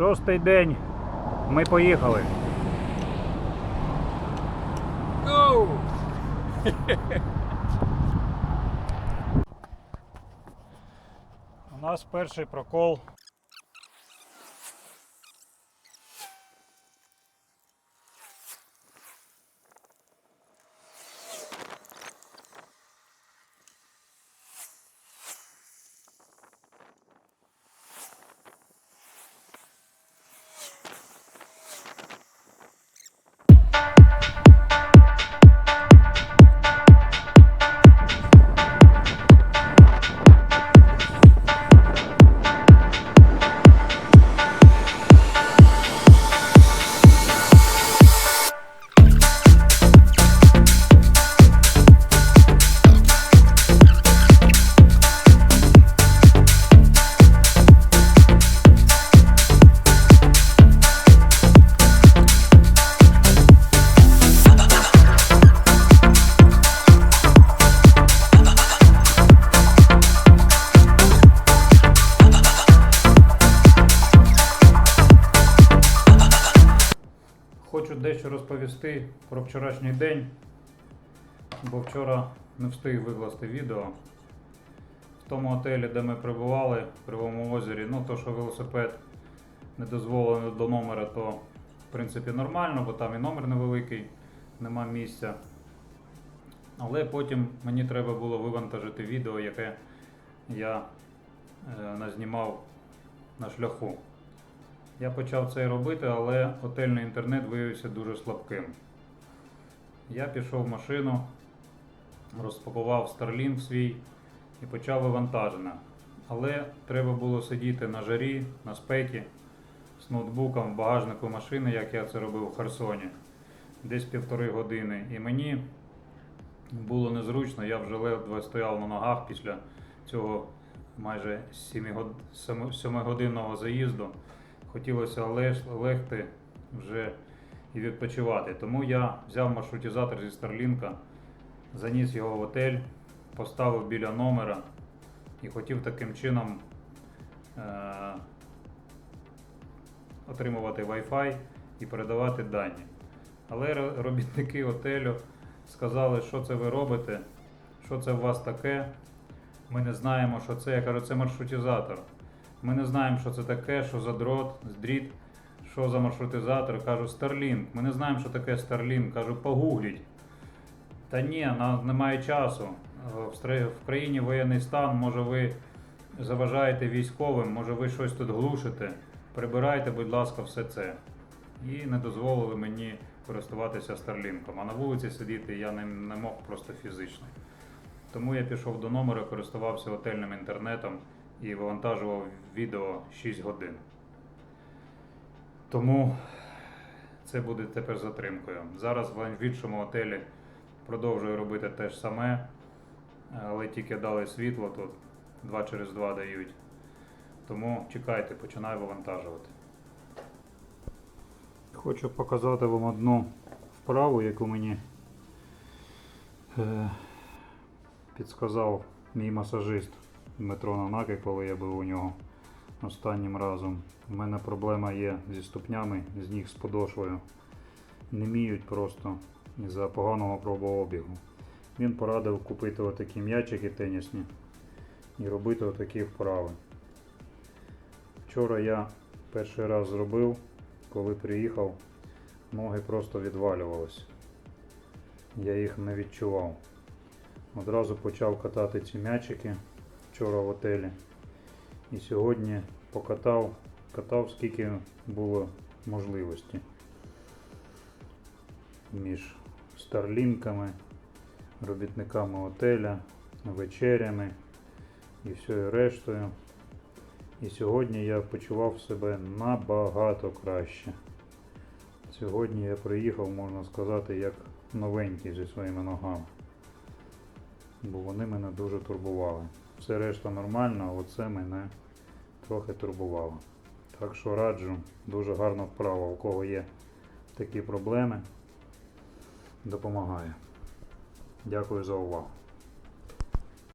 Шостий день. Ми поїхали. Go! У нас перший прокол. Дещо розповісти про вчорашній день, бо вчора не встиг викласти відео. В тому готелі, де ми перебували, в Кривому озері, ну то, що велосипед не дозволено до номера, то в принципі нормально, бо там і номер невеликий, нема місця. Але потім мені треба було вивантажити відео, яке я е, назнімав на шляху. Я почав це робити, але готельний інтернет виявився дуже слабким. Я пішов в машину, розпакував Starlink свій і почав вивантаження. Але треба було сидіти на жарі, на спекі з ноутбуком в багажнику машини, як я це робив в Херсоні, десь півтори години. І мені було незручно, я вже ледве стояв на ногах після цього майже 7-годинного заїзду хотілося легти вже і відпочивати. Тому я взяв маршрутизатор зі Старлінка, заніс його в готель, поставив біля номера і хотів таким чином е- отримувати Wi-Fi і передавати дані. Але робітники готелю сказали, що це ви робите, що це у вас таке. Ми не знаємо, що це. Я кажу, це маршрутизатор. Ми не знаємо, що це таке, що за дрот, дріт, що за маршрутизатор. Кажу, Starlink. Ми не знаємо, що таке Starlink. Кажу, погугліть. Та ні, немає часу. В країні воєнний стан, може ви заважаєте військовим, може ви щось тут глушите. Прибирайте, будь ласка, все це. І не дозволили мені користуватися Старлінком. А на вулиці сидіти я не, не мог просто фізично. Тому я пішов до номера, користувався готельним інтернетом і вивантажував відео 6 годин. Тому це буде тепер затримкою. Зараз в іншому готелі продовжую робити те ж саме, але тільки дали світло тут, 2 через 2 дають. Тому чекайте, починаю вивантажувати. Хочу показати вам одну вправу, яку мені е, підсказав мій масажист Дмитро Нанаки, коли я був у нього останнім разом. У мене проблема є зі ступнями, з ніг з подошвою. Не міють просто із-за поганого кровообігу. Він порадив купити отакі м'ячики тенісні і робити отакі вправи. Вчора я перший раз зробив, коли приїхав, ноги просто відвалювалися. Я їх не відчував. Одразу почав катати ці м'ячики вчора в готелі. І сьогодні покатав, катав скільки було можливості. Між старлінками, робітниками готеля, вечерями і всією рештою. І сьогодні я почував себе набагато краще. Сьогодні я приїхав, можна сказати, як новенький зі своїми ногами. Бо вони мене дуже турбували. Все решта нормально, а оце мене трохи турбувало. Так що раджу, дуже гарна вправа, у кого є такі проблеми, допомагає. Дякую за увагу.